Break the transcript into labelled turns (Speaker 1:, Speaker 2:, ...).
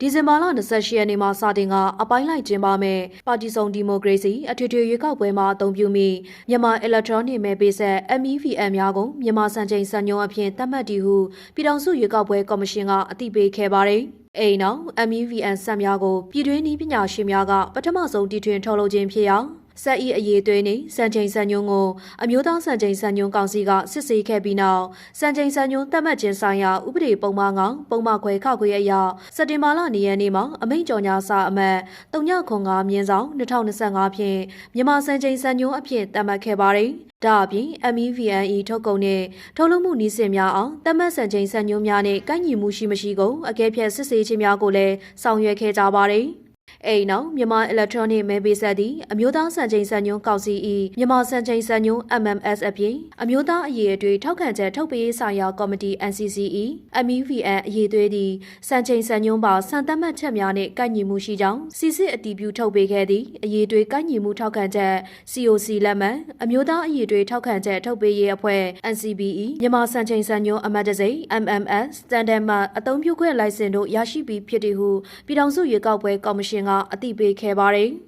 Speaker 1: ဒီဇင်ဘာလ28ရက်နေ့မှာစတင်ကအပိုင်းလိုက်ကျင်းပမယ်ပါတီစုံဒီမိုကရေစီအထွေထွေရွေးကောက်ပွဲမှာအသုံးပြုမိမြန်မာအီလက်ထရောနစ်မဲပေးဆက် MEVN များကိုမြန်မာစံချိန်စံညွှန်းအဖြစ်သတ်မှတ်တည်ဟုပြည်ထောင်စုရွေးကောက်ပွဲကော်မရှင်ကအသိပေးခဲ့ပါတယ်။အိမ်နောက် MEVN ဆက်များကိုပြည်တွင်းနည်းပညာရှင်များကပထမဆုံးတီထွင်ထုတ်လုပ်ခြင်းဖြစ်ရာ ဆက်ဤအရေးသွေးနေစံချိန်စံညွှန်းကိုအမျိုးသားစံချိန်စံညွှန်းကောင်စီကစစ်ဆေးခဲ့ပြီးနောက်စံချိန်စံညွှန်းသတ်မှတ်ခြင်းဆိုင်ရာဥပဒေပုံမှန်ကောင်ပုံမှန်ခွဲခောက်ခွေအရာစက်တင်ဘာလ2ရက်နေ့မှာအမိန့်ကြော်ညာစာအမှတ်395မြင်းဆောင်2025ဖြင့်မြန်မာစံချိန်စံညွှန်းအဖြစ်သတ်မှတ်ခဲ့ပါတယ်။ဒါအပြင် MEVNE ထုတ်ကုန်တဲ့ထုတ်လုပ်မှုနည်းစင်များအောင်တတ်မှတ်စံချိန်စံညွှန်းများနဲ့ကိုက်ညီမှုရှိမရှိကိုအကဲဖြတ်စစ်ဆေးခြင်းများကိုလည်းဆောင်ရွက်ခဲ့ကြပါတယ်။ အိမ်နောက်မြန်မာအီလက်ထရောနစ်မဲပေးဆက်သည့်အမျိုးသားစံချိန်စံညွှန်းကောက်စီ၏မြန်မာစံချိန်စံညွှန်း MMS အပြင်အမျိုးသားအရေးအတွေ့ထောက်ခံချက်ထုတ်ပေးရေးဆိုင်ရာကော်မတီ NCCE MEVN အရေးသွေးသည့်စံချိန်စံညွှန်းပါစံသတ်မှတ်ချက်များနှင့်ကိုက်ညီမှုရှိကြောင်းစီစစ်အတည်ပြုထုတ်ပေးခဲ့သည့်အရေးသွေးကိုက်ညီမှုထောက်ခံချက် COC လက်မှတ်အမျိုးသားအရေးအတွေ့ထောက်ခံချက်ထုတ်ပေးရေးအဖွဲ့ NCBE မြန်မာစံချိန်စံညွှန်းအမတ်တစိမ့် MMS စတန်ဒတ်မှအသုံးပြုခွင့်လိုင်စင်တို့ရရှိပြီးဖြစ်သည်ဟုပြည်ထောင်စုရွေးကောက်ပွဲကော်မရှင်ကအသိပေးခဲ့ပါတယ်။